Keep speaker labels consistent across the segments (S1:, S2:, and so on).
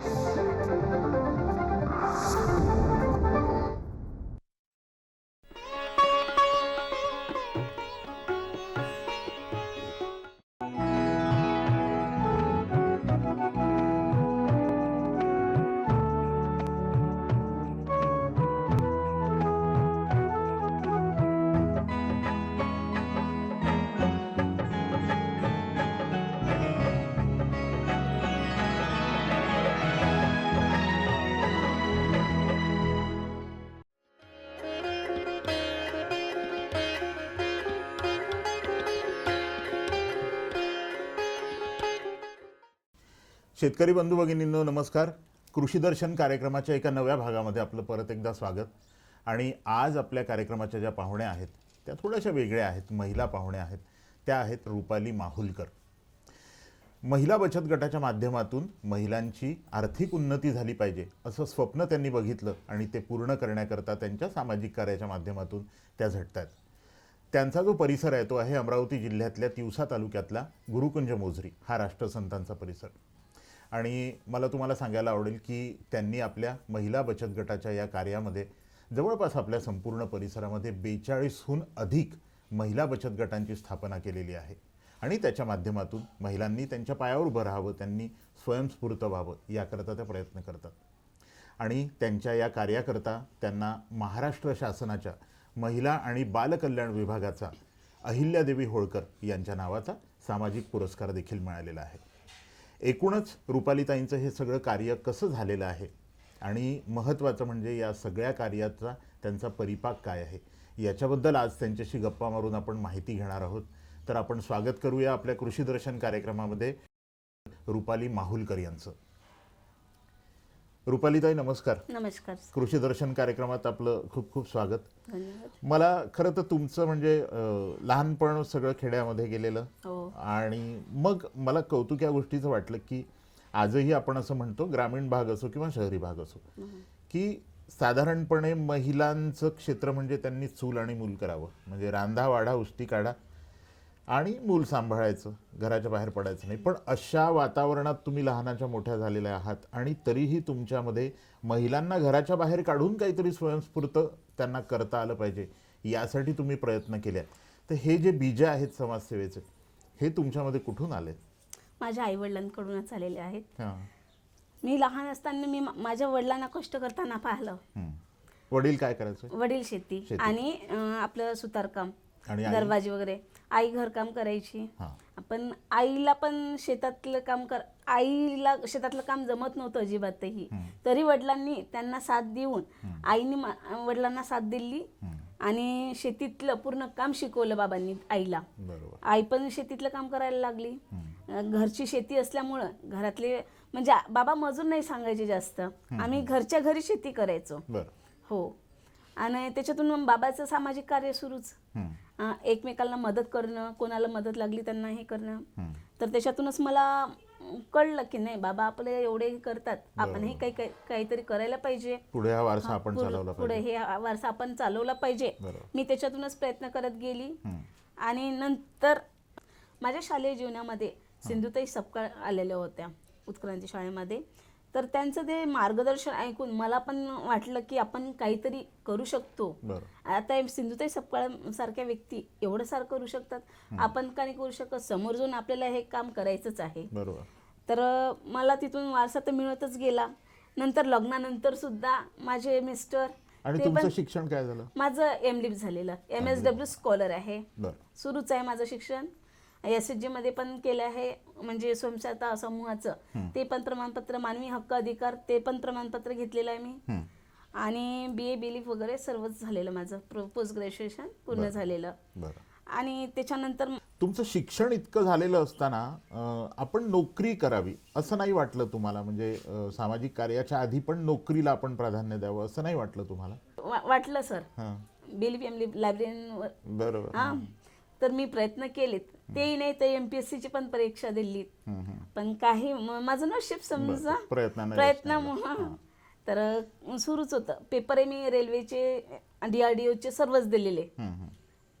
S1: you शेतकरी बंधू भगिनींनो नमस्कार. कृषी दर्शन कार्यक्रमाच्या एका नव्या भागामध्ये आपलं परत एकदा स्वागत. आणि आज आपल्या कार्यक्रमाच्या ज्या पाहुण्या आहेत त्या थोड्याशा वेगळ्या आहेत. महिला पाहुण्या आहेत. त्या आहेत रुपाली माहुलकर. महिला बचत गटाच्या माध्यमातून महिलांची आर्थिक उन्नती झाली पाहिजे असं स्वप्न त्यांनी बघितलं आणि ते पूर्ण करण्याकरता त्यांच्या सामाजिक कार्याच्या माध्यमातून त्या झटतात त्यांचा जो परिसर आहे तो आहे अमरावती जिल्ह्यातल्या तिवसा तालुक्यातला गुरुकुंज मोझरी हा राष्ट्रसंतांचा परिसर. आणि मला तुम्हाला सांगायला आवडेल की त्यांनी आपल्या महिला बचत गटाच्या या कार्यामध्ये जवळपास आपल्या संपूर्ण परिसरामध्ये बेचाळीसहून अधिक महिला बचत गटांची स्थापना केलेली आहे. आणि त्याच्या माध्यमातून महिलांनी त्यांच्या पायावर उभं राहावं त्यांनी स्वयंस्फूर्त व्हावं याकरता त्या प्रयत्न करतात. आणि त्यांच्या या कार्याकरता त्यांना महाराष्ट्र शासनाच्या महिला आणि बालकल्याण विभागाचा अहिल्यादेवी होळकर यांच्या नावाचा सामाजिक पुरस्कार देखील मिळालेला आहे. एकूणच रुपालीताईंचं हे सगळं कार्य कसं झालेलं आहे? आणि महत्त्वाचं म्हणजे या सगळ्या कार्याचा त्यांचा परिपाक काय आहे? याच्याबद्दल आज त्यांच्याशी गप्पा मारून आपण माहिती घेणार आहोत. तर आपण स्वागत करूया आपल्या कृषी दर्शन कार्यक्रमामध्ये रुपाली माहुलकर यांचं. रुपालीताई नमस्कार.
S2: नमस्कार
S1: कृषी दर्शन कार्यक्रमात आपलं खूप खूप स्वागत. मला खरं तर तुमचं म्हणजे लहानपण सगळं खेड्यामध्ये गेलेलं
S2: हो.
S1: आणि मग मला कौतुक या गोष्टीचं वाटलं की आजही आपण असं म्हणतो ग्रामीण भाग असो किंवा शहरी भाग असो की साधारणपणे महिलांचं क्षेत्र म्हणजे त्यांनी चूल आणि मूल करावं. म्हणजे रांधा वाढा उष्टी काढा. आणि मूल सांभाळायचं घराच्या बाहेर पडायचं नाही. पण अशा वातावरणात तुम्ही लहानाच्या मोठ्या झालेल्या आहात आणि तरीही तुमच्यामध्ये महिलांना घराच्या बाहेर काढून काहीतरी स्वयंस्फूर्त त्यांना करता आलं पाहिजे यासाठी तुम्ही प्रयत्न केले तर हे जे बीज आहेत समाजसेवेचे हे तुमच्यामध्ये कुठून आले
S2: माझ्या आईवडिलांकडूनच आलेले आहेत.
S1: हां.
S2: मी लहान असताना मी माझ्या वडिलांना कष्ट करताना पाहिलं.
S1: वडील काय करायचे?
S2: वडील शेती. आणि आपलं सुतारकाम.
S1: आणि आई?
S2: दरवाजे वगैरे. आई घरकाम करायची.
S1: हां.
S2: पण आईला पण शेतातलं काम कर आईला शेतातलं काम जमत नव्हतं अजिबातही. तरी वडिलांनी त्यांना साथ देऊन आईने मा- वडिलांना साथ दिली. आणि शेतीतलं पूर्ण काम शिकवलं बाबांनी आईला.
S1: बरोबर.
S2: आई पण शेतीतलं काम करायला लागली. अं, घरची शेती असल्यामुळं घरातले म्हणजे बाबा मजूर नाही सांगायचे जास्त. आम्ही घरच्या घरी शेती करायचो.
S1: बरं.
S2: हो. आणि त्याच्यातून मग बाबाचं सामाजिक कार्य सुरूच. एकमेकांना मदत करणं कोणाला मदत लागली त्यांना हे करणं. तर त्याच्यातूनच मला कळलं की नाही बाबा आपले एवढे हे करतात. आपणही काही काही काहीतरी करायला पाहिजे.
S1: पुढे हा वारसा आपण चालवला
S2: पुढे
S1: पाहिजे
S2: हे वारसा आपण चालवला पाहिजे. मी त्याच्यातूनच प्रयत्न करत गेली. आणि नंतर माझ्या शालेय जीवनामध्ये सिंधुताई सपकाळ आलेल्या होत्या उत्क्रांती शाळेमध्ये. तर त्यांचं ते मार्गदर्शन ऐकून मला पण वाटलं की आपण काहीतरी करू शकतो. आता सिंधुताई सपकाळ सारख्या व्यक्ती एवढं सारं करू शकतात. आपण का नाही करू शकत? समोर जाऊन आपल्याला हे काम करायचंच आहे. तर मला तिथून वारसा तर मिळतच गेला. नंतर लग्नानंतर सुद्धा माझे मिस्टर
S1: आणि
S2: ते
S1: तुमचं
S2: पण
S1: शिक्षण काय झालं?
S2: माझं एम लिप झालेलं. एम एस डब्ल्यू स्कॉलर आहे. सुरूच आहे माझं शिक्षण. एस एच जी मध्ये पण केलं आहे म्हणजे स्वयंसहायता समूहाचं. ते पण प्रमाणपत्र मानवी हक्क अधिकार ते पण प्रमाणपत्र घेतलेलं आहे मी. आणि बी ए बिलीफ वगैरे सर्वच झालेलं माझं. पोस्ट ग्रॅज्युएशन पूर्ण झालेलं. आणि त्याच्यानंतर
S1: तुमचं शिक्षण इतकं झालेलं असताना आपण नोकरी करावी असं नाही वाटलं तुम्हाला? म्हणजे सामाजिक कार्याच्या आधी पण नोकरीला आपण प्राधान्य द्यावं असं नाही वाटलं तुम्हाला?
S2: वा- वाटलं sir. B lib M lib लायब्ररीवर
S1: बरोबर.
S2: हा. तर मी प्रयत्न केलेत. तेही नाही तर एम पी एस सीची पण परीक्षा दिली. पण काही माझं नशीब समजा
S1: बरं. प्रयत्नानं यश
S2: प्रयत्नामुळं. तर सुरूच होतं. पेपर मी रेल्वेचे डी आर डी ओचे सर्वच दिलेले.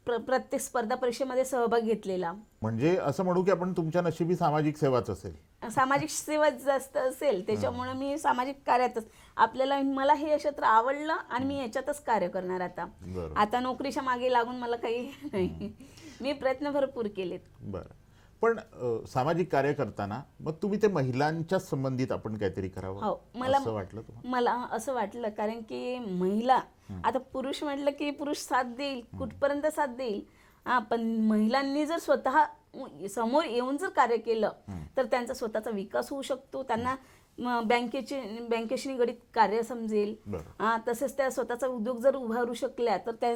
S2: प्र प्रत्येक स्पर्धा परीक्षेमध्ये सहभाग घेतलेला.
S1: म्हणजे असं म्हणू की आपण तुमच्या नशिबी सामाजिक सेवाच असेल.
S2: सामाजिक सेवा जास्त असेल त्याच्यामुळे मी सामाजिक कार्यातच आपल्याला मला हे क्षेत्र आवडलं आणि मी याच्यातच कार्य करणार आता. आता नोकरीच्या मागे लागून मला काही नाही. मी प्रयत्न भरपूर केलेत.
S1: बरं. पण अ, सामाजिक कार्य करताना मग तुम्ही ते महिलांच्या संबंधित आपण काहीतरी करावं?
S2: हो मला
S1: असं वाटलं तुम्हाला?
S2: मला असं वाटलं कारण की महिला आता पुरुष म्हटलं की पुरुष साथ देईल कुठपर्यंत साथ देईल? हा पण महिलांनी जर स्वतः समोर येऊन जर कार्य केलं तर त्यांचा स्वतःचा विकास होऊ शकतो. त्यांना म, बँकेची बँकेशी निगडीत कार्य समजेल.
S1: बरं.
S2: हा तसेच त्या स्वतःचा उद्योग जर उभारू शकल्या तर त्या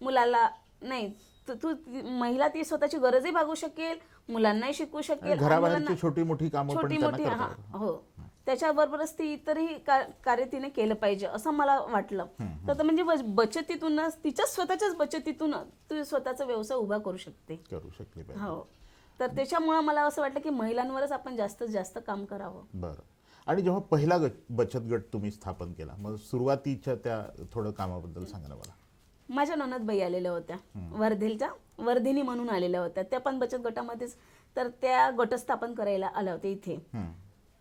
S2: मुलाला नाही तू तू महिला ती स्वतःची गरजही भागू शकेल मुलांनाही शिकू शकेल
S1: घराबाहेरची छोटी मोठी कामं पण
S2: छोटी
S1: त्यांना
S2: मोठी
S1: करता
S2: हा, हो. त्याच्याबरोबरच ती इतरही का- कार्य तिने केलं पाहिजे असं मला वाटलं. तर म्हणजे बच- बचतीतूनच तिच्या स्वतःच्याच बचतीतून तू स्वतःचा व्यवसाय उभा करू शकते.
S1: करू शकली पाहिजे.
S2: हो. तर त्याच्यामुळं मला असं वाटलं की महिलांवरच आपण जास्तीत जास्त काम करावं.
S1: बरं. आणि जेव्हा पहिला गट बचत गट तुम्ही स्थापन केला मग सुरुवातीच्या त्या थोडं कामाबद्दल सांगा ना मला.
S2: माझ्या ननदबाई आलेल्या होत्या. वर्धेलच्या. वर्धिनी म्हणून आलेल्या होत्या. त्या पण बचत गटामध्येच तर त्या गट स्थापन करायला आल्या होत्या इथे.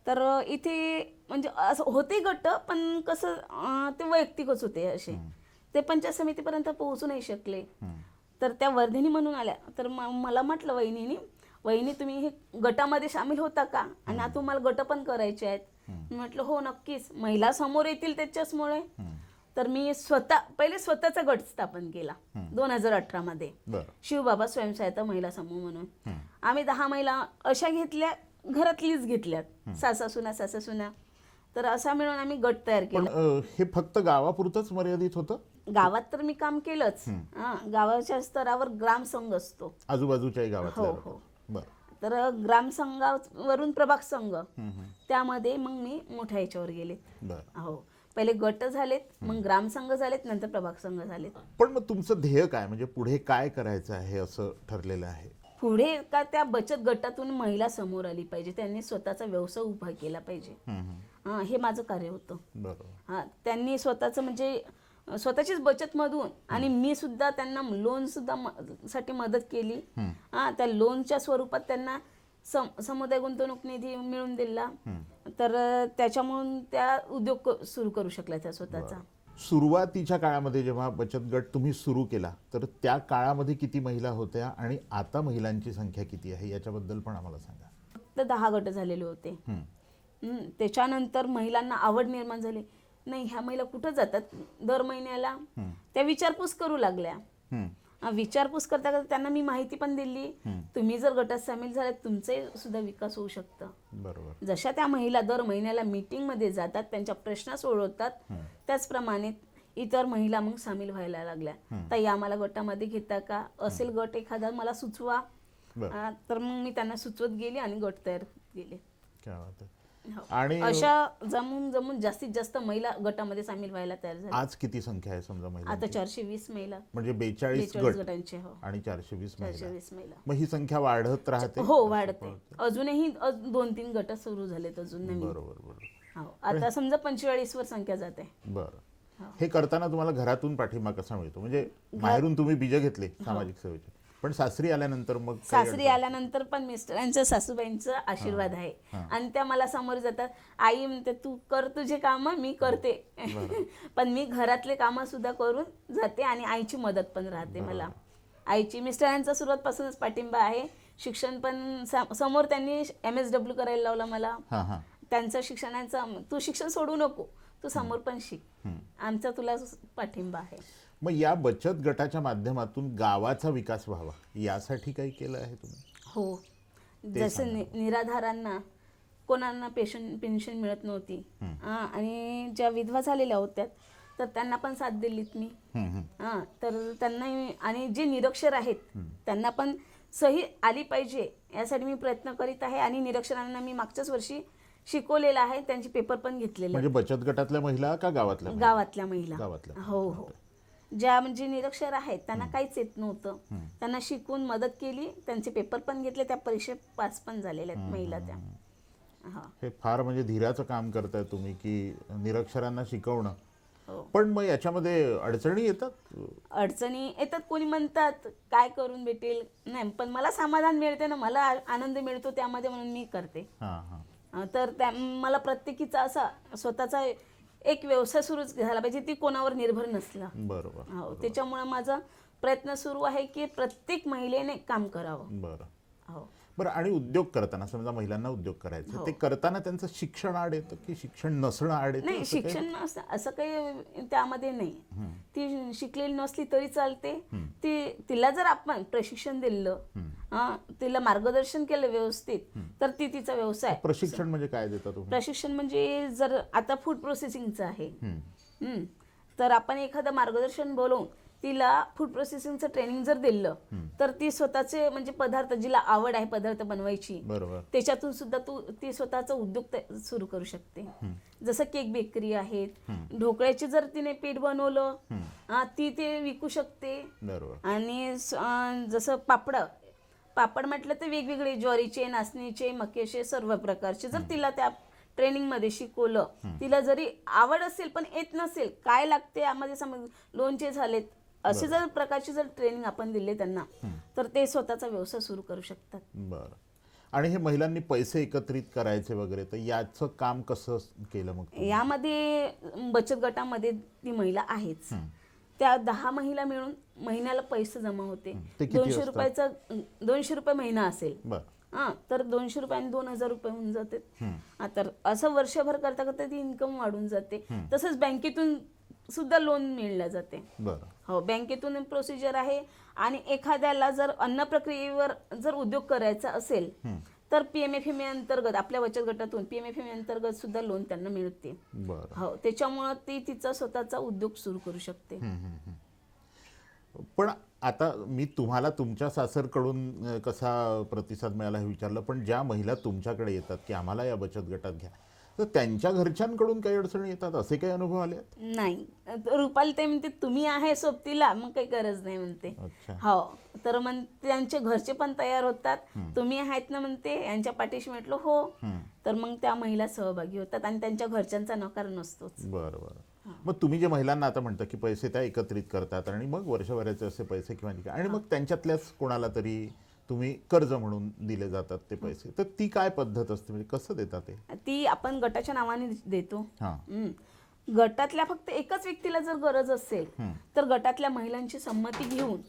S2: तर इथे म्हणजे असं होते गट पण कसं ते वैयक्तिकच होते असे. ते पंचायत समितीपर्यंत पोहोचू नाही शकले. तर त्या वर्धिनी म्हणून आल्या. तर मला म्हटलं वहिनीनी वहिनी तुम्ही हे गटामध्ये सामील होता का? आणि आता तुम्हाला गट पण करायचे आहेत. म्हटलं हो नक्कीच. महिला समोर येतील त्याच्याचमुळे. तर मी स्वतः पहिले स्वतःचा गट स्थापन केला दोन हजार अठरामध्ये शिवबाबा स्वयंसहायता महिला समूह म्हणून.
S1: हं.
S2: आम्ही दहा महिला अशा घेतल्या घरातलीच घेतल्यात. सासा सुना सासा सुना तर असा मिळून आम्ही गट तयार केला.
S1: हे फक्त गावापुरतच मर्यादित होतं?
S2: गावात तर मी काम केलंच. हा गावाच्या स्तरावर ग्रामसंघ असतो.
S1: आजूबाजूच्याही गावातल्या
S2: हो.
S1: बरं.
S2: तर ग्रामसंघावरून प्रभाग संघ.
S1: हं, हं.
S2: त्यामध्ये मग मी मोठ्या याच्यावर गेले. हो. पहिले गट झालेत मग ग्रामसंघ झालेत नंतर प्रभाग संघ झालेत.
S1: पण मग तुमचं ध्येय काय? म्हणजे पुढे काय करायचं आहे असं ठरलेलं आहे?
S2: पुढे का त्या बचत गटातून महिला समोर आली पाहिजे? त्यांनी स्वतःचा व्यवसाय उभा केला पाहिजे.
S1: हं, हं.
S2: माझं कार्य होतं.
S1: बरोबर.
S2: हा त्यांनी स्वतःचं म्हणजे अ, स्वतःचीच बचतमधून आणि मी सुद्धा त्यांना लोन सुद्धा म- साठी मदत केली.
S1: हं.
S2: हा त्या लोनच्या स्वरूपात त्यांना सम समुदाय गुंतवणूक निधी मिळून दिला. तर अ, त्याच्यामुळून त्या उद्योग सुरू करू शकल्या त्या स्वतःचा.
S1: सुरुवातीच्या काळामध्ये जेव्हा बचत गट तुम्ही सुरू केला तर त्या काळामध्ये किती महिला होत्या आणि आता महिलांची संख्या किती आहे याच्याबद्दल पण आम्हाला सांगा.
S2: फक्त दहा गट झालेले होते. त्याच्यानंतर महिलांना आवड निर्माण झाली. नाही ह्या महिला कुठं जातात? दर महिन्याला. त्या विचारपूस करू लागल्या. विचारपूस करता करता त्यांना मी माहिती पण दिली. तुम्ही जर गटात सामील झाले तुमचे सुद्धा विकास होऊ शकतं.
S1: बरोबर.
S2: जशा त्या महिला दर महिन्याला मीटिंगमध्ये जातात त्यांच्या प्रश्न सोडवतात त्याचप्रमाणे इतर महिला मग सामील व्हायला लागल्या. ताई आम्हाला गटामध्ये घेता का? असेल गट एखादा मला सुचवा. तर मग मी त्यांना सुचवत गेली आणि गट तयार केले.
S1: आणि
S2: अशा जमून जमून जास्तीत जास्त महिला गटामध्ये सामील व्हायला तयार झाल्या
S1: आज किती संख्या आहे समजा महिला
S2: आता चारशे वीस महिला.
S1: म्हणजे बेचाळीस
S2: बेचाळीस
S1: गट
S2: गटांचे हो.
S1: आणि चारशे वीस
S2: चारशे
S1: महिला
S2: वीस महिला.
S1: मग ही संख्या वाढत राहते?
S2: हो वाढते. अजूनही अज- दोन तीन गट सुरू झालेत अजून नवीन.
S1: बरोबर बरोबर.
S2: हो. आता समजा पंचेचाळीस वर संख्या जाते.
S1: बरं.
S2: हो.
S1: हे करताना तुम्हाला घरातून पाठिंबा कसा मिळतो? म्हणजे बाहेरून तुम्ही बीज घेतले सामाजिक सेवेचे. पण सासरी आल्यानंतर मग काही.
S2: सासरी आल्यानंतर पण मिस्टरांच्या सासूबाईंचा आशीर्वाद आहे. आणि त्या मला समोर जातात आई म्हणते तू कर तुझे काम मी करते. पण मी घरातले काम सुद्धा करून जाते आणि आईची मदत पण राहते मला. आईची मिस्टरांचा सुरुवातपासूनच पाठिंबा आहे. शिक्षण पण सा- समोर त्यांनी एम एस डब्ल्यू करायला लावलं मला.
S1: हां हां.
S2: त्यांचं शिक्षणाचं तू शिक्षण सोडू नको तू समोर पण शिक. आमचा तुला पाठिंबा आहे.
S1: मग या बचत गटाच्या माध्यमातून गावाचा विकास व्हावा यासाठी काही केलं आहे तुम्ही?
S2: हो. जसं नि- निराधारांना कोणाला पेशन पेन्शन मिळत नव्हती. हा, आणि ज्या विधवा झालेल्या होत्या तर त्यांना पण साथ दिलीत मी.
S1: हं,
S2: तर त्यांना आणि जे निरक्षर आहेत त्यांना पण सही आली पाहिजे यासाठी मी प्रयत्न करीत आहे. आणि निरक्षरांना मी मागच्याच वर्षी शिकवलेलं आहे त्यांचे पेपर पण घेतलेले
S1: म्हणजे बचत गटातल्या महिला का गावातल्या
S2: आहेत.
S1: महिला?
S2: गावातल्या महिला.
S1: गावातल्या.
S2: हो हो. ज्या म्हणजे निरक्षर आहेत त्यांना काहीच येत नव्हतं. त्यांना शिकवून मदत केली त्यांचे पेपर पण घेतले त्या परीक्षेत पास पण झालेल्या आहेत महिला त्या. हा.
S1: फार म्हणजे धीराचं काम करताय तुम्ही की निरक्षरांना शिकवणं.
S2: हो.
S1: पण मग याच्यामध्ये अडचणी येतात?
S2: अडचणी येतात कोणी म्हणतात काय करून भेटेल? नाही पण मला समाधान मिळते ना मला आनंद मिळतो त्यामध्ये म्हणून मी करते. तर त्या मला प्रत्येकीचा असा स्वतःचा एक व्यवसाय सुरूच झाला पाहिजे ती कोणावर निर्भर नसला.
S1: बरोबर
S2: हो त्याच्यामुळे माझा प्रयत्न सुरू आहे की प्रत्येक महिलेने काम करावं.
S1: बरं.
S2: हो.
S1: बरं आणि उद्योग करताना समजा महिलांना उद्योग करायचा ते करताना त्यांचं शिक्षण आड येतं की शिक्षण नसणं आड येतं?
S2: नाही? शिक्षण असं असं काही त्यामध्ये नाही. ती शिकलेली नसली तरी चालते. ती तिला जर आपण प्रशिक्षण दिलं हा, तिला मार्गदर्शन केलं व्यवस्थित तर ती तिचा व्यवसाय
S1: प्रशिक्षण म्हणजे काय देता तुम्ही?
S2: प्रशिक्षण म्हणजे जर आता फूड प्रोसेसिंगचं आहे.
S1: हं.
S2: तर आपण एखादं मार्गदर्शन बोलवून तिला फूड प्रोसेसिंगचं ट्रेनिंग जर दिलं तर ती स्वतःचे म्हणजे पदार्थ जिला आवड आहे पदार्थ बनवायची त्याच्यातून सुद्धा तू ती स्वतःचा उद्योग सुरू करू शकते. जसं केक बेकरी आहेत ढोकळ्याची जर तिने पीठ बनवलं ती ते विकू शकते. आणि जसं पापड पापड म्हटलं तर वेगवेगळे ज्वारीचे नाचणीचे मक्याचे सर्व प्रकारचे. जर तिला त्या ट्रेनिंगमध्ये शिकवलं तिला जरी आवड असेल पण येत नसेल काय लागते यामध्ये समज लोणचे झालेत असे जर प्रकारचे जर ट्रेनिंग आपण दिले त्यांना तर ते स्वतःचा व्यवसाय सुरू करू शकतात.
S1: बरं. आणि हे महिलांनी पैसे एकत्रित करायचे वगैरे तर याचं काम कसं केलं मग?
S2: यामध्ये बचत गटामध्ये ती महिला आहेच. त्या दहा महिला मिळून महिन्याला पैसे जमा होते.
S1: ते किती
S2: दोनशे
S1: असतात?
S2: रुपयाचा दोनशे रुपये महिना असेल.
S1: बरं.
S2: हा तर दोनशे रुपयाने दोन हजार रुपये होऊन जाते. हा, तर असं वर्षभर करता करता ती इन्कम वाढून जाते. तसंच बँकेतून सुद्धा लोन मिळलं जाते. हो बँकेतून प्रोसिजर आहे आणि एखाद्याला जर अन्न प्रक्रियेवर जर उद्योग करायचा असेल तर पीएमएफएमए अंतर्गत आपल्या बचत गटातून पीएमएफएमए अंतर्गत सुद्धा लोन त्यांना मिळते. हो त्याच्यामुळं ती तिचा स्वतःचा उद्योग सुरू करू शकते.
S1: पण आता मी तुम्हाला तुमच्या सासरकडून कसा प्रतिसाद मिळाला हे विचारलं पण ज्या महिला तुमच्याकडे येतात की आम्हाला या बचत गटात घ्या तर त्यांच्या घरच्यांकडून काही अडचणी येतात? असे काही अनुभव आले?
S2: नाही. रुपाली ते म्हणते तुम्ही आहे सोबतीला मग काही गरज नाही म्हणते. हो. तर मग त्यांचे घरचे पण तयार होतात. तुम्ही आहेत ना म्हणते. यांच्या पाठीशी म्हटलं हो. तर मग त्या महिला सहभागी होतात आणि त्यांच्या घरच्यांचा नकार नसतोच.
S1: बरं बरं. मग तुम्ही जे महिलांना आता म्हणता की पैसे त्या एकत्रित करतात आणि मग वर्षभराचे असे पैसे किंवा आणि मग त्यांच्यातल्याच कोणाला तरी तुम्ही कर्ज म्हणून दिले जातात ते पैसे. तर ती काय पद्धत असते? म्हणजे कसं देतात ते?
S2: ती आपण गटाच्या नावाने देतो.
S1: हां.
S2: हम्म. गटातल्या फक्त एकच व्यक्तीला जर गरज असेल तर गटातल्या महिलांची संमती घेऊन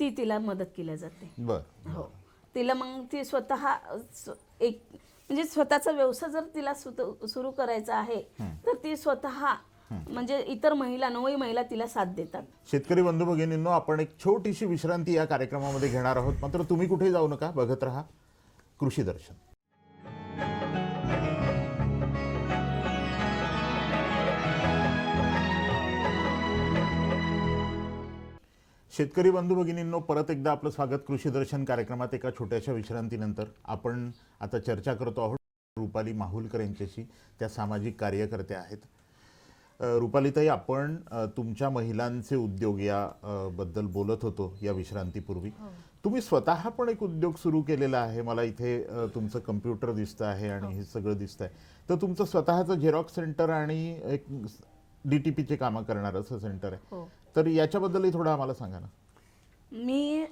S2: ती तिला मदत केल्या जाते.
S1: बरं.
S2: हो. तिला मग ती स्वतः स्व- एक म्हणजे स्वतःचा व्यवसाय जर तिला सुरू करायचा आहे तर ती स्वतः म्हणजे इतर महिला नवही महिला तिला साथ देतात.
S1: शेतकरी बंधू भगिनींनो आपण एक छोटीशी विश्रांती या कार्यक्रमामध्ये घेणार आहोत. मात्र तुम्ही कुठे जाऊ नका बघत राहा कृषी दर्शन. शेतकरी बंधू भगिनींनो परत एकदा आपलं स्वागत कृषी दर्शन कार्यक्रमात एका छोट्याशा विश्रांतीनंतर. आपण आता चर्चा करतो आहोत रुपाली माहुलकर यांच्याशी. त्या सामाजिक कार्यकर्त्या आहेत. रुपालीताई आपण तुमच्या महिलांचे उद्योग या बद्दल बोलत होतो या विश्रांतीपूर्वी. तुम्ही स्वतः पण एक उद्योग सुरू केलेला आहे. मला इथे तुमचं कम्प्युटर दिसतं आहे आणि हे. सगळं दिसतं आहे तर तुमचं स्वतःचं झेरॉक्स सेंटर आणि एक डी टी पीचे कामं करणारं असं सेंटर आहे.
S2: हो.
S1: तर याच्याबद्दलही थोडं आम्हाला सांगा ना.
S2: मी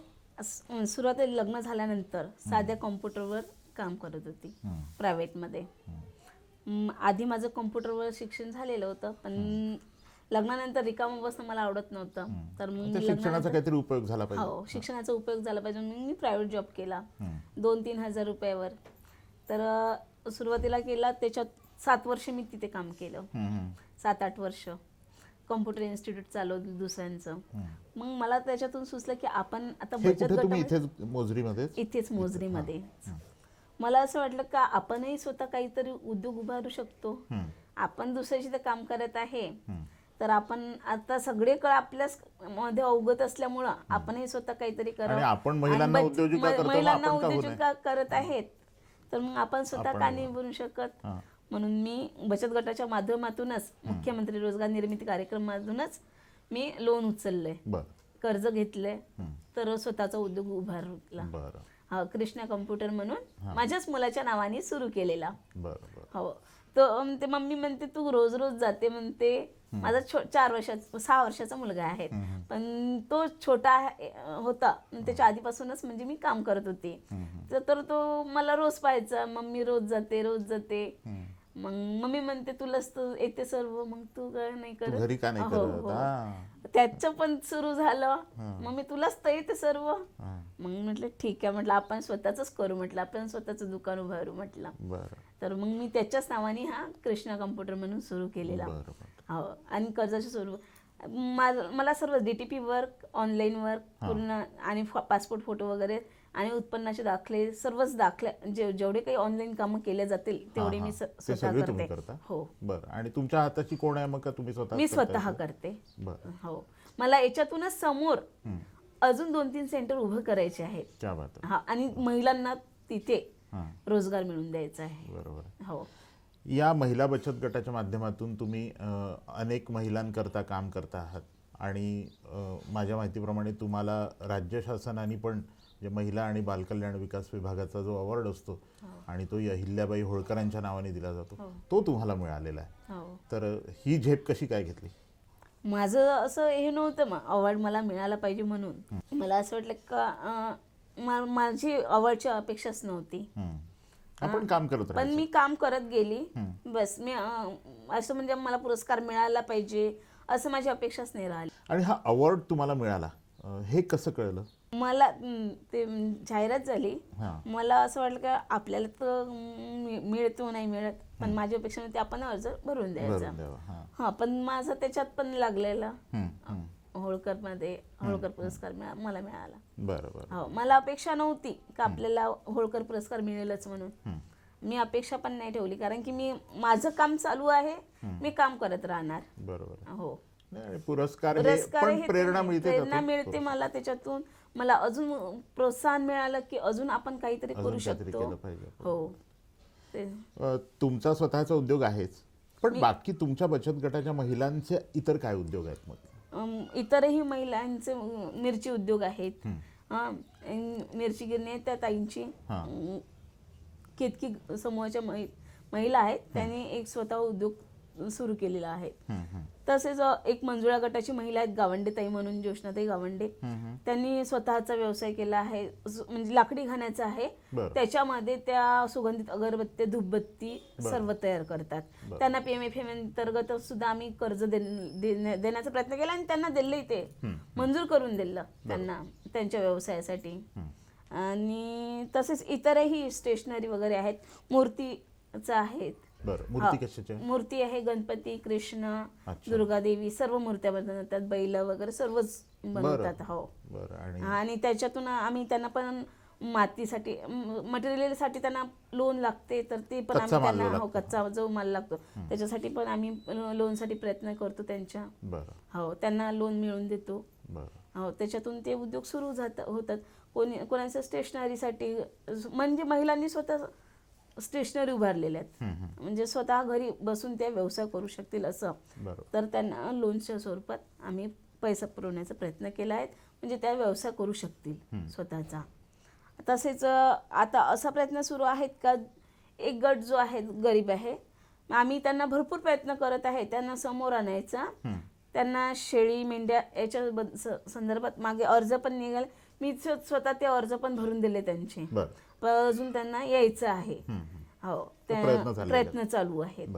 S2: सुरुवातीला लग्न झाल्यानंतर साध्या कॉम्प्युटरवर काम करत होती प्रायव्हेटमध्ये. आधी माझं कॉम्प्युटरवर शिक्षण झालेलं होतं पण लग्नानंतर रिकामं बसणं मला आवडत नव्हतं. तर मग
S1: शिक्षणाचा काहीतरी उपयोग झाला पाहिजे.
S2: हो शिक्षणाचा उपयोग झाला पाहिजे. म्हणून मी प्रायव्हेट जॉब केला. दोन तीन हजार रुपयावर. तर सुरुवातीला केला त्याच्यात सात वर्ष मी तिथे काम केलं. सात आठ वर्ष. कॉम्प्युटर इन्स्टिट्यूट चालवलं दुसऱ्यांचं. मग मला त्याच्यातून सुचलं की आपण आता बचत गटामध्ये
S1: इथेच
S2: मोजरीमध्ये मला असं वाटलं का आपणही स्वतः काहीतरी उद्योग उभारू शकतो. आपण दुसऱ्याची तर काम करत आहे. तर आपण आता सगळीकडे आपल्याच मध्ये अवगत असल्यामुळं आपणही स्वतः काहीतरी करावं
S1: आणि आपण महिलांना उद्योजिका करतो,
S2: करत आहेत. तर मग आपण स्वतः का नाही बनू शकत. म्हणून मी बचत गटाच्या माध्यमातूनच मुख्यमंत्री रोजगार निर्मिती कार्यक्रमातूनच मी लोन उचललंय. कर्ज घेतलंय. तर स्वतःचा उद्योग उभारला. कृष्णा कम्प्युटर म्हणून माझ्याच मुलाच्या नावाने सुरू केलेला. हो. तर ते मम्मी म्हणते तू रोज रोज जाते म्हणते. माझा छो चार वर्षाचा सहा वर्षाचा मुलगा आहे. पण तो छोटा होता. त्याच्या आधीपासूनच म्हणजे मी काम करत होते. तर तो मला रोज पाहायचा मम्मी रोज जाते रोज जाते. मग मम्मी म्हणते तुलाच तर येते सर्व मग तू काय नाही
S1: तू
S2: करत?
S1: घरी का नाही
S2: हो,
S1: करत?
S2: हो.
S1: हा.
S2: त्याचं पण सुरू झालं. मम्मी तुलाच तर येते सर्व. मग म्हटलं ठीक आहे म्हटलं आपण स्वतःच करू म्हटलं आपण स्वतःचं दुकान उभारू म्हटलं. तर मग मी त्याच्याच नावाने हा कृष्णा कम्प्युटर म्हणून सुरू केलेला. हो आणि कर्जाचे स्वरूप मला सर्व D T P work online work पूर्ण आणि पासपोर्ट फोटो वगैरे आणि उत्पन्नाचे दाखले सर्वच दाखले जे जेवढे काही ऑनलाईन कामं केले जातील तेवढे मी. स-
S1: ते
S2: स्वतः
S1: सगळे तुम्ही
S2: करते.
S1: करता?
S2: हो.
S1: बरं. आणि तुमच्या हाताची कोण आहे मग का तुम्ही स्वतः
S2: मी
S1: करताय?
S2: स्वतः करते.
S1: बरं.
S2: हो. मला याच्यातूनच समोर. अजून दोन तीन सेंटर उभं करायचे आहेत.
S1: क्या बात आहे.
S2: हा आणि महिलांना तिथे
S1: हा.
S2: रोजगार मिळून द्यायचा आहे.
S1: बरोबर
S2: हो.
S1: या महिला बचत गटाच्या माध्यमातून तुम्ही अ, अनेक महिलांकरता काम करता आहात. आणि अ, माझ्या माहितीप्रमाणे तुम्हाला राज्य शासनाने पण जे महिला आणि बालकल्याण विकास विभागाचा जो अवॉर्ड असतो आणि तो अहिल्याबाई होळकरांच्या नावाने दिला जातो
S2: हो.
S1: तो तुम्हाला मिळालेला आहे.
S2: हो.
S1: तर ही झेप कशी काय घेतली?
S2: माझं असं हे नव्हतं मग अवॉर्ड मला मिळाला पाहिजे म्हणून. मला असं वाटलं का मा- माझी अवॉर्डची अपेक्षाच नव्हती.
S1: आपण काम करत
S2: पण मी काम करत गेली. बस मी असं म्हणजे मला पुरस्कार मिळाला पाहिजे असं माझी अपेक्षाच नाही राहिली.
S1: आणि हा अवॉर्ड तुम्हाला मिळाला हे कसं कळलं?
S2: मला ते जाहिरात झाली.
S1: हां.
S2: मला असं वाटलं का आपल्याला तर मि- मिळतो नाही मिळत. पण माझी अपेक्षा नव्हती आपण अर्ज भरून द्यायचा.
S1: हां.
S2: हा पण माझा त्याच्यात पण लागलेला.
S1: हम्म, हम्म.
S2: होळकरमध्ये होळकर पुरस्कार मिळा- मला मिळाला.
S1: बरं बरं
S2: हो मला अपेक्षा नव्हती का आपल्याला होळकर पुरस्कार मिळेलच म्हणून.
S1: हम्म.
S2: मी अपेक्षा पण नाही ठेवली कारण की मी माझं काम चालू आहे मी काम करत राहणार.
S1: बरोबर.
S2: हो.
S1: नाही, आणि पुरस्कार हे
S2: पुरस्कार
S1: पण
S2: हे
S1: प्रेरणा
S2: तर-
S1: मिळते
S2: प्रेरणा
S1: त्यातून.
S2: मिळते मला त्याच्यातून. मला अजून प्रोत्साहन मिळालं की अजून आपण काहीतरी
S1: अजून
S2: करू
S1: काहीतरी
S2: शकतो.
S1: केलं पाहिजे आपण.
S2: हो. ते.
S1: अ, तुमचा स्वतःचा उद्योग आहेच पण बाकी तुमच्या बचत गटाच्या महिलांचे इतर काय उद्योग आहेत मग?
S2: अम, इतरही महिलांचे अम, मिरची उद्योग आहेत. हा, अम, मिरची गिरणी त्या ताईंची.
S1: हा.
S2: अम, केतकी समूहाच्या महि- महिला आहेत त्यांनी एक स्वतः उद्योग सुरू केलेला आहे.
S1: हम्म, हम्म.
S2: तसेच एक मंजुळा गटाची महिला आहेत गावंडे ताई म्हणून ज्योष्णाताई गावंडे. त्यांनी स्वतःचा व्यवसाय केला आहे म्हणजे लाकडी घाण्याचा आहे. त्याच्यामध्ये त्या सुगंधित अगरबत्ती धूपबत्ती सर्व तयार करतात. त्यांना पी एम एफ एम अंतर्गत सुद्धा आम्ही कर्ज देण्याचा प्रयत्न केला आणि त्यांना दिलंही ते. मंजूर करून दिलं त्यांना त्यांच्या व्यवसायासाठी. आणि तसेच इतरही स्टेशनरी वगैरे आहेत. मूर्तीचं आहेत.
S1: बरं मूर्ती आहे
S2: मूर्ती आहे गणपती कृष्ण
S1: अच्छा.
S2: दुर्गा देवी सर्व मूर्त्या बनवतात बैल वगैरे सर्वच बनवतात हो.
S1: बरं आणि?
S2: आणि त्याच्यातून आम्ही त्यांना पण मातीसाठी मटेरियलसाठी त्यांना लोन लागते तर ते पण
S1: कच्चा
S2: आम्ही
S1: माल
S2: त्यांना हो
S1: लागतो.
S2: कच्चा जो माल लागतो त्याच्यासाठी पण आम्ही लोनसाठी प्रयत्न करतो त्यांच्या.
S1: बरं.
S2: हो त्यांना लोन मिळवून देतो.
S1: बरं.
S2: हो त्याच्यातून ते उद्योग सुरू जात होतात. कोणी कोणाचं स्टेशनरीसाठी म्हणजे महिलांनी स्वतः स्टेशनरी उभारलेल्या आहेत. म्हणजे स्वतः घरी बसून त्या व्यवसाय करू शकतील असं. तर त्यांना लोनच्या स्वरूपात आम्ही पैसा पुरवण्याचा प्रयत्न केला आहे. म्हणजे त्या व्यवसाय करू शकतील स्वतःचा. तसेच आता असा प्रयत्न सुरू आहेत का? एक गट जो आहे गरीब आहे. आम्ही त्यांना भरपूर प्रयत्न करत आहे. त्यांना समोर आणायचा. त्यांना शेळी मेंढ्या याच्या संदर्भात मागे अर्ज पण निघाले. मी स्व- स्वतः ते अर्ज पण भरून दिले त्यांचे. अजून त्यांना यायचं आहे. हो
S1: प्रयत्न
S2: त्या
S1: चाललेले
S2: प्रयत्न चालू आहेत.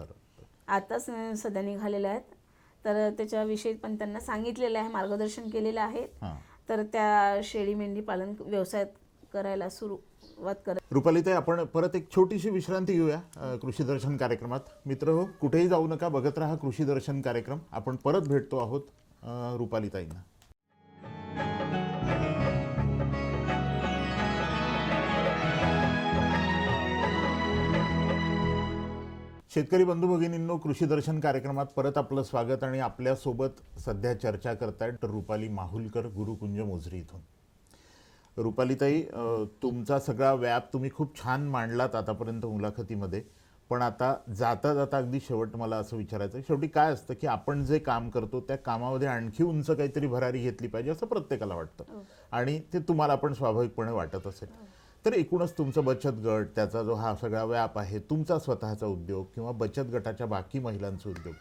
S2: आताच सध्या निघालेल्या आहेत. तर त्याच्याविषयी पण त्यांना सांगितलेलं आहे मार्गदर्शन केलेलं आहे. तर त्या शेळी मेंढी पालन व्यवसाय करायला सुरुवात कर
S1: रुपालीताई आपण परत एक छोटीशी विश्रांती घेऊया कृषी दर्शन कार्यक्रमात. मित्र हो कुठेही जाऊ नका बघत राहा कृषी दर्शन कार्यक्रम. आपण परत भेटतो आहोत रुपालीताईंना. शेतकरी बंधू भगिनींनो कृषी दर्शन कार्यक्रमात परत आपलं स्वागत आणि आपल्यासोबत सध्या चर्चा करतायत रुपाली माहुलकर गुरुकुंज मोजरी इथून. रुपालीताई तुमचा सगळा व्याप तुम्ही खूप छान मांडलात आतापर्यंत मुलाखतीमध्ये पण आता जाता जाता अगदी शेवट मला असं विचारायचं शेवटी काय असतं की आपण जे काम करतो त्या कामामध्ये आणखी उंच काहीतरी भरारी घेतली पाहिजे असं प्रत्येकाला वाटतं. आणि ते तुम्हाला पण स्वाभाविकपणे वाटत असेल. तर एकूणच तुमचं बचत गट त्याचा जो हा सगळा व्याप आहे तुमचा स्वतःचा उद्योग किंवा बचत गटाच्या बाकी महिलांचे उद्योग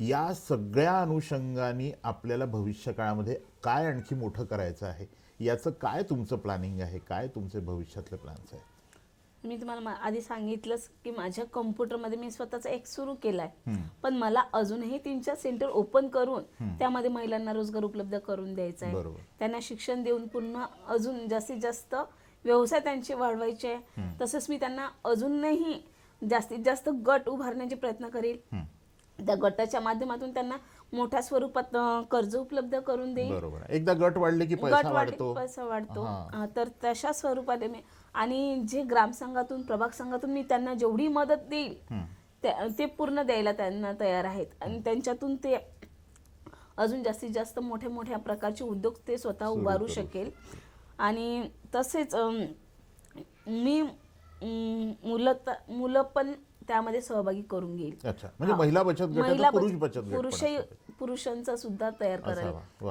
S1: या सगळ्या अनुषंगाने आपल्याला भविष्य काळामध्ये काय आणखी मोठं करायचं आहे? याचं काय तुमचं प्लॅनिंग आहे? काय तुमचे भविष्यातले प्लॅन्स आहे
S2: मी तुम्हाला आधी सांगितलंच की माझ्या कम्प्युटरमध्ये मी स्वतःचा एक सुरू केलाय. पण मला अजूनही तीन चार सेंटर ओपन करून त्यामध्ये महिलांना रोजगार उपलब्ध करून द्यायचा आहे. त्यांना शिक्षण देऊन पुन्हा अजून जास्तीत जास्त व्यवसाय त्यांचे वाढवायचे. तसंच मी त्यांना अजूनही जास्तीत जास्त गट उभारण्याचे प्रयत्न करेल. त्या गटाच्या माध्यमातून त्यांना मोठ्या स्वरूपात कर्ज उपलब्ध करून देईल.
S1: एकदा गट वाढले की
S2: गट
S1: पैसा वाढतो.
S2: पैसा वाढतो. तर तशा स्वरूपात मी. आणि जे ग्रामसंघातून प्रभाग संघातून मी त्यांना जेवढी मदत देईल ते पूर्ण द्यायला त्यांना तयार आहेत. आणि त्यांच्यातून ते अजून जास्तीत जास्त मोठ्या मोठ्या प्रकारचे उद्योग ते स्वतः उभारू शकेल. आणि तसेच मी मुलं मुलं पण त्यामध्ये सहभागी करून घेईल
S1: अच्छा म्हणजे. महिला बचत
S2: महिला
S1: पुरुष
S2: बचत-
S1: गट
S2: पुरुषही. पुरुषांचा सुद्धा तयार करायला.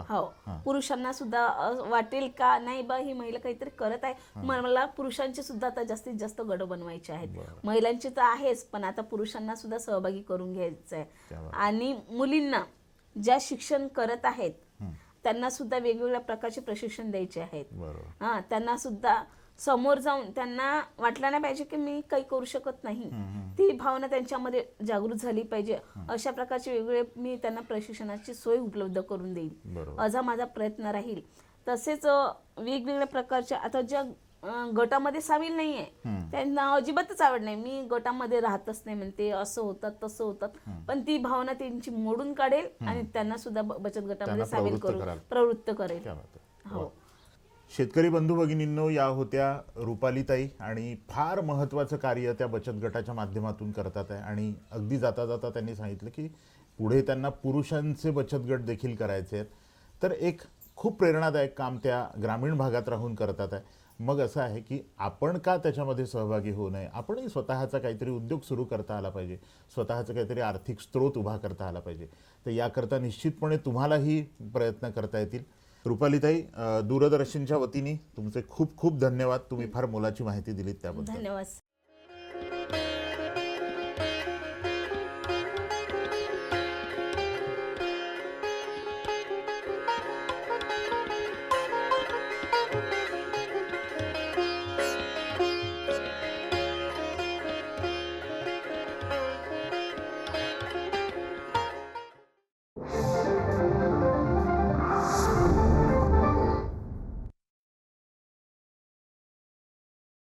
S2: हो. पुरुषांना सुद्धा वाटेल का नाही बा ही महिला काहीतरी करत आहे मला पुरुषांचे सुद्धा आता जास्तीत जास्त गट बनवायचे आहेत. महिलांचे तर आहेच पण आता पुरुषांना सुद्धा सहभागी करून घ्यायचं आहे. आणि मुलींना ज्या शिक्षण करत आहेत. त्यांना सुद्धा वेगवेगळ्या प्रकारचे प्रशिक्षण द्यायचे आहेत. हा त्यांना सुद्धा समोर जाऊन त्यांना वाटलं नाही पाहिजे की मी काही करू शकत नाही. ती भावना त्यांच्यामध्ये जागृत झाली पाहिजे. अशा प्रकारचे वेगवेगळे मी त्यांना प्रशिक्षणाची सोय उपलब्ध करून देईल असा माझा प्रयत्न राहील. तसेच वेगवेगळ्या प्रकारच्या आता ज्या अ, गटामध्ये सामील नाही आहे त्यांना अजिबातच आवड नाही. मी गटामध्ये राहतच नाही म्हणते. असं होतात तसं होतात. पण ती भावना त्यांची मोडून काढेल आणि त्यांना सुद्धा ब- बचत गटामध्ये सामील
S1: प्रवृत्त
S2: करू
S1: कराल.
S2: प्रवृत्त करेल.
S1: क्या बात आहे.
S2: हो.
S1: वा. शेतकरी बंधू भगिनींनो या होत्या रुपालीताई आणि फार महत्त्वाचं कार्य त्या बचत गटाच्या माध्यमातून करतात आहे. आणि अगदी जाता जाता त्यांनी सांगितलं की पुढे त्यांना पुरुषांचे बचत गट देखील करायचे आहेत. तर एक खूप प्रेरणादायक काम त्या ग्रामीण भागात राहून करतात आहे. मग असं आहे की आपण का त्याच्यामध्ये सहभागी होऊ नये? आपणही स्वतःचा काहीतरी उद्योग सुरू करता आला पाहिजे. स्वतःचा काहीतरी आर्थिक स्रोत उभा करता आला पाहिजे. तर याकरता निश्चितपणे तुम्हालाही प्रयत्न करता येतील. रुपालीताई दूरदर्शनच्या वतीने तुमचे खूप खूप धन्यवाद. तुम्ही फार मोलाची माहिती दिलीत त्याबद्दल.
S2: धन्यवाद